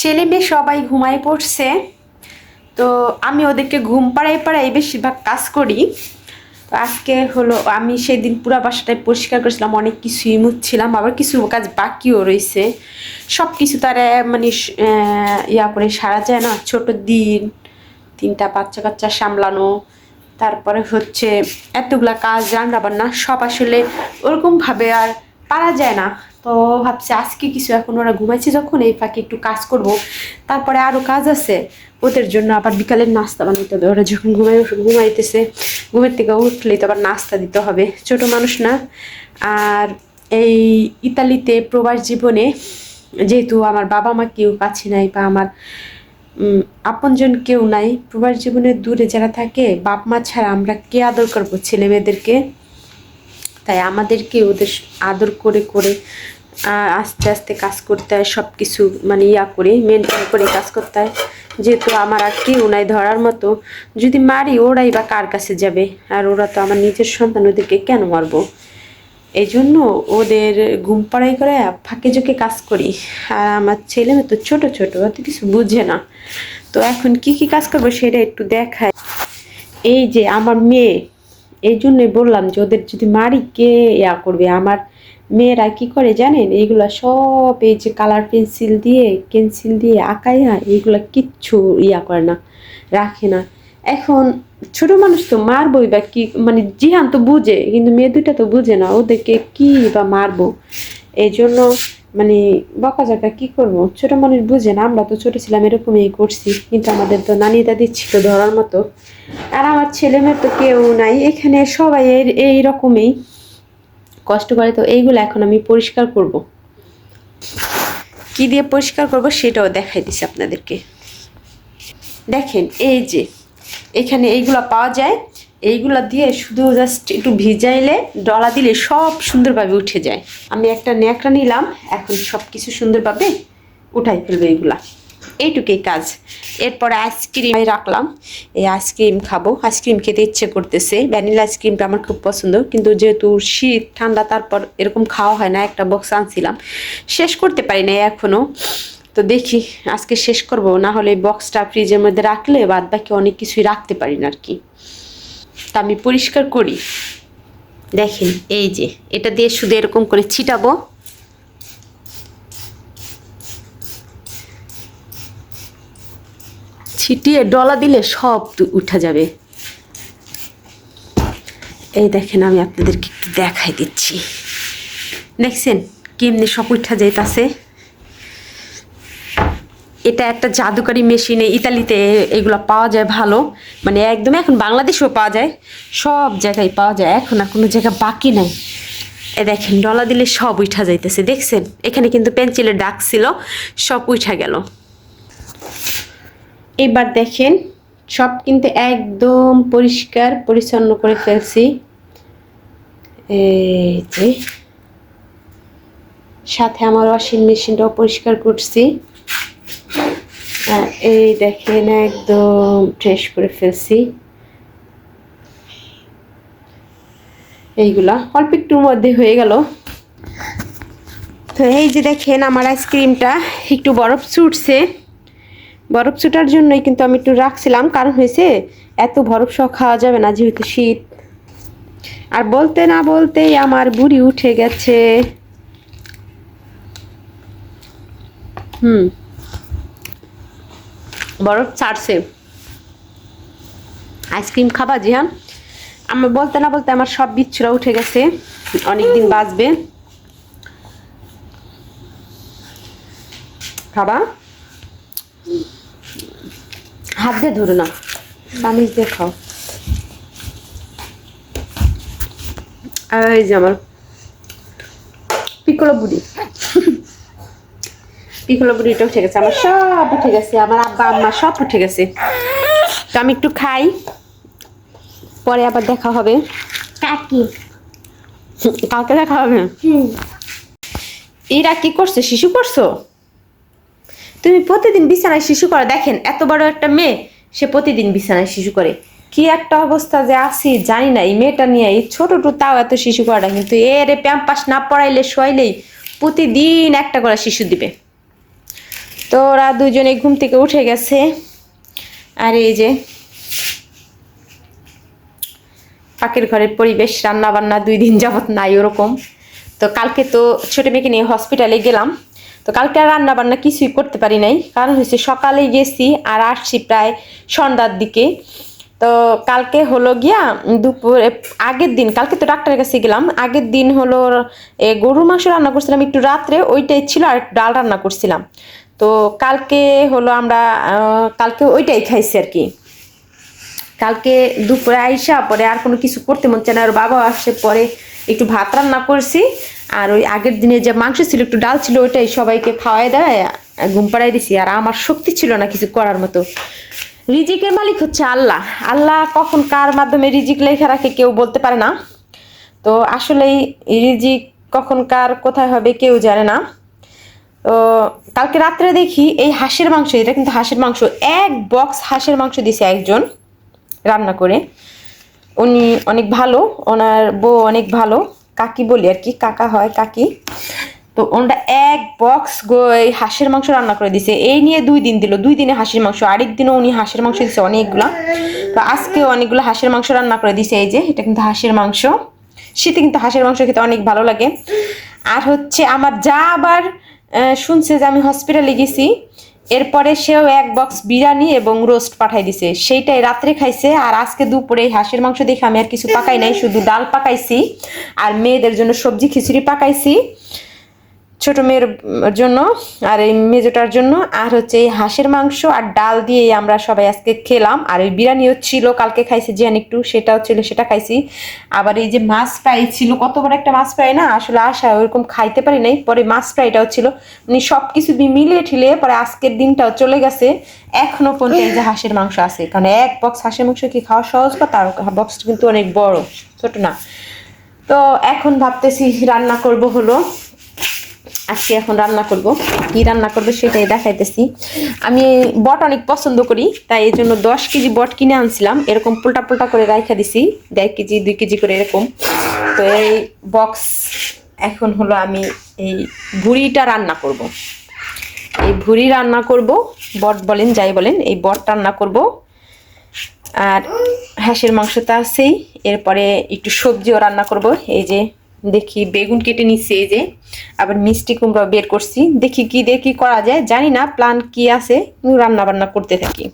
ছেলে মেয়ে সবাই ঘুমায় পড়ছে। তো আমি ওদেরকে ঘুম পাড়াই পাড়াই বেশিরভাগ কাজ করি। তো আজকে হলো আমি সেদিন পুরা বাসাটায় পরিষ্কার করেছিলাম, অনেক কিছুই মুছছিলাম, আবার কিছু কাজ বাকিও রয়েছে। সব কিছু তারা মানে ইয়া করে সারা যায় না, ছোট দিন, তিনটা বাচ্চা কাচ্চা সামলানো, তারপরে হচ্ছে এতগুলা কাজ রান্না বান্না সব আসলে ওরকমভাবে আর পারা যায় না। তো ভাবছি আজকে কিছু এখন ওরা ঘুমাইছে যখন, এই ফাঁকে একটু কাজ করব। তারপরে আরও কাজ আছে, ওদের জন্য আবার বিকালের নাস্তা বানাইতে হবে। ওরা যখন ঘুমাই ঘুমাইতেছে, ঘুমের থেকে উঠলেই তো আবার নাস্তা দিতে হবে। ছোট মানুষ না। আর এই ইতালিতে প্রবাস জীবনে যেহেতু আমার বাবা মা কেউ কাছে নাই বা আমার আপনজন কেউ নাই, প্রবাস জীবনে দূরে যারা থাকে, বাপ মা ছাড়া আমরা কে আদর করব ছেলে মেয়েদেরকে তাই আমাদেরকে ওদের আদর করে করে আস্তে আস্তে কাজ করতে হয় সব কিছু মানে ইয়া করে মেনটেন করে কাজ করতে হয়। যেহেতু আমার আর কেউ নাই ধরার মতো, যদি মারি ওরাই বা কার কাছে যাবে? আর ওরা তো আমার নিজের সন্তান, ওদেরকে কেন মারবো? এই জন্য ওদের ঘুম পাড়াই করে ফাঁকে ঝুঁকে কাজ করি। আর আমার ছেলে তো ছোট ছোট, অত কিছু বুঝে না। তো এখন কি কি কাজ করব সেটা একটু দেখায় এই যে আমার মেয়ে, এই জন্যই বললাম যে ওদের যদি মারি কে ইয়া করবে? আমার মেয়েরা কি করে জানেন? এইগুলা সব এই যে কালার পেন্সিল দিয়ে পেন্সিল দিয়ে আঁকাইয়া এইগুলা কিচ্ছু ইয়া করে না, রাখে না। এখন ছোট মানুষ তো মারবই বা কি মানে জিহান তো বুঝে, কিন্তু মেয়ে দুইটা তো বুঝে না, ওদেরকে কি বা মারবো? এই জন্য মানে বকা বকাঝকা কি করব? ছোট মানুষ বুঝে না, আমরা তো ছোট ছিলাম, এরকমই করছি, কিন্তু আমাদের তো নানি দাদি ছিল ধরার মতো। আর আমার ছেলে মেয়ে তো কেউ নাই, এখানে সবাই এই রকমই। কষ্ট করে, তো এইগুলো এখন আমি পরিষ্কার করব। কি দিয়ে পরিষ্কার করব সেটাও দেখাই দিছি আপনাদেরকে। দেখেন, এই যে, এখানে এইগুলো পাওয়া যায়। এইগুলো দিয়ে শুধু জাস্ট একটু ভিজাইলে, ডলা দিলে সব সুন্দরভাবে উঠে যায়। আমি একটা ন্যাকড়া নিলাম, এখন সব কিছু সুন্দরভাবে উঠাই ফেলবে এইগুলা। এইটুকুই কাজ। এরপরে আইসক্রিম রাখলাম। এই আইসক্রিম খাব। আইসক্রিম খেতে ইচ্ছে করতেছে। ভ্যানিলা আইসক্রিমটা আমার খুব পছন্দ। কিন্তু যেহেতু শীত, ঠান্ডা, তারপর এরকম খাওয়া হয় না, একটা বক্স আনছিলাম। শেষ করতে পারি না এখনও তো দেখি আজকে শেষ করব। না হলে বক্সটা ফ্রিজের মধ্যে রাখলে বাদ বাকি অনেক কিছুই রাখতে পারি না আর কি। তা আমি পরিষ্কার করি। দেখেন, এই যে এটা দিয়ে শুধু এরকম করে ছিটাবো। ছিটিয়ে ডলা দিলে সব উঠা যাবে। এই দেখেন, আমি আপনাদেরকে একটু দেখাই দিচ্ছি। দেখছেন কেমনি সব উঠা যাইতাছে? এটা একটা জাদুকারি মেশিনে ইতালিতে এগুলো পাওয়া যায় ভালো। মানে একদম এখন বাংলাদেশেও পাওয়া যায়, সব জায়গায় পাওয়া যায়, এখন আর কোনো জায়গা বাকি নাই। এ দেখেন, ডলা দিলে সব উঠা যাইতেছে, দেখছেন? এখানে কিন্তু পেন্সিলের ডাক ছিল, সব উঠা গেল। এবার দেখেন, সব কিন্তু একদম পরিষ্কার, পরিচ্ছন্ন করে ফেলছি। এই যে, সাথে আমার ওয়াশিং মেশিনটাও পরিষ্কার করছি। এই দেখেন, একদম ফ্রেশ করে ফেলছি। এইগুলা, অল্প একটুর মধ্যে হয়ে গেল। তো এই যে দেখেন, আমার আইসক্রিমটা একটু বরফ ছুটছে। বরফ ছুটার জন্যই কিন্তু আমি একটু রাখছিলাম। কারণ হয়েছে, এত বরফ সহ খাওয়া যাবে না যেহেতু শীত। আর বলতে না বলতেই আমার বুড়ি উঠে গেছে। হুম। বরফ ছাড়ছে। আইসক্রিম খাবা, জিহান? আমার বলতে না বলতে আমার সব বিচ্ছুরা উঠে গেছে। অনেকদিন বাঁচবে। খাবা? হাত দিয়ে ধরো না। চামিচ দিয়ে খাও। আর এই যে আমার পিকলো বুড়ি। পিকলো বুড়িটা উঠে গেছে। আমার সব উঠে গেছে। আমার আব্বা আম্মা সব উঠে গেছে। তো আমি একটু খাই। পরে আবার দেখা হবে। কাকি। কালকে দেখা হবে? এরা কি করছে? শিশু করছ? তুমি প্রতিদিন বিছানায় শিশু করে। দেখেন, এত বড় একটা মেয়ে, সে প্রতিদিন বিছানায় শিশু করে। কি একটা অবস্থা যে আছি, জানি না, এই মেয়েটা নিয়ে, এই ছোট টু তাও এত শিশু করাটা। কিন্তু এর প্যাম্পাস না পড়াইলে, শোয়াইলেই প্রতিদিন একটা করে শিশু দিবে। তো তো ওরা দুজনে ঘুম থেকে উঠে গেছে। আর এই যে পাকের ঘরের পরিবেশ রান্না বান্না দুই দিন যাবত নাই ওরকম। তো কালকে তো ছোটো মেয়েকে নিয়ে হসপিটালে গেলাম। তো কালকে আর রান্না বান্না কিছুই করতে পারি নাই। কারণ হচ্ছে সকালে গেছি আর আসছি প্রায় সন্ধ্যার দিকে। তো কালকে হলো গিয়া দুপুরে আগের দিন কালকে তো ডাক্তারের কাছে গেলাম আগের দিন হলো এ, গরুর মাংস রান্না করছিলাম একটু রাত্রে ওইটাই ছিল আর ডাল রান্না করছিলাম। তো কালকে হলো আমরা কালকে ওইটাই খাইছি আর কি। কালকে দুপুরে আইসা পরে আর কোনো কিছু করতে মন চায় না আর বাবা আসছে পরে একটু ভাত রান্না করছি। আর ওই আগের দিনে যে মাংস ছিল, একটু ডাল ছিল, ওইটাই সবাইকে খাওয়াই দেয়, ঘুম পাড়াই দিছি। আর আমার শক্তি ছিল না কিছু করার মতো। রিজিকের মালিক হচ্ছে আল্লাহ। আল্লাহ কখন কার মাধ্যমে রিজিক লেখা রাখে কেউ বলতে পারে না। তো আসলেই রিজিক কখন কার কোথায় হবে কেউ জানে না। তো কালকে রাত্রে দেখি এই হাঁসের মাংস, এটা কিন্তু হাঁসের মাংস, এক বক্স হাঁসের মাংস দিছে একজন রান্না করে। উনি অনেক ভালো, ওনার বউ অনেক ভালো। কাকি বলি আর কি, কাকা হয় কাকি। তো ওনারা এক বক্স হাঁসের মাংস রান্না করে দিছে। এই নিয়ে দুই দিন দিল, দুই দিনে হাঁসের মাংস, আরেক দিনও উনি হাঁসের মাংস দিছে অনেকগুলা। তো আজকে অনেকগুলো হাঁসের মাংস রান্না করে দিছে, এই যে, এটা কিন্তু হাঁসের মাংস। শীতে কিন্তু হাঁসের মাংস খেতে অনেক ভালো লাগে। আর হচ্ছে আমার যা আবার শুনছে যে আমি হসপিটালে গেছি এরপরে সেও এক বক্স বিরিয়ানি এবং রোস্ট পাঠাই দিছে। সেইটাই রাত্রে খাইছে আর আজকে দুপুরে হাঁসের মাংস দেখে আমি আর কিছু পাকাই নাই, শুধু ডাল পাকাইছি আর মেয়েদের জন্য সবজি খিচুড়ি পাকাইছি। ছোট মেয়ের জন্য আর এই মেজোটার জন্য, আর হচ্ছে এই হাঁসের মাংস আর ডাল দিয়ে আমরা সবাই আজকে খেলাম। আর ওই বিরিয়ানিও ছিল, কালকে খাইছি জিয়ান একটু, সেটাও ছিল, সেটা খাইছি। আবার এই যে মাছ ফ্রাই ছিল কত বড় একটা মাছ ফ্রাই না, আসলে আশা ওরকম খাইতে পারি নাই, পরে মাছ ফ্রাইটাও ছিল। মানে সব কিছু মিলিয়ে ঠিলে পরে আজকের দিনটাও চলে গেছে। এখনও পর্যন্ত এই যে হাঁসের মাংস আছে, কারণ এক বক্স হাঁসের মাংস কি খাওয়া সহজ কথা আর বক্সটা কিন্তু অনেক বড়, ছোট না। তো এখন ভাবতেছি রান্না করব হলো। আজকে এখন রান্না করব। কি রান্না করব সেটাই দেখাইতেছি। আমি বট অনেক পছন্দ করি, তাই এই জন্য দশ কেজি বট কিনে আনছিলাম। এরকম পোল্টা পোল্টা করে রাইখা দিছি, দেড় কেজি, দুই কেজি করে এরকম। তো এই বক্স এখন হলো আমি এই ভুড়িটা রান্না করব। এই ভুড়ি রান্না করব, বট বলেন, যাই বলেন, এই বট রান্না করব। আর হাঁসের মাংসটা আছেই, এরপরে একটু সবজিও রান্না করব। এই যে দেখি বেগুন কেটে নিচ্ছি এই যে, আবার মিষ্টি কুমড়া বের করছি। দেখি কি দিয়ে কি করা যায়, জানি না প্ল্যান কি আছে রান্না বান্না করতে থাকি।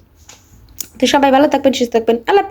তো সবাই ভালো থাকবেন, সুস্থ থাকবেন। আল্লাহ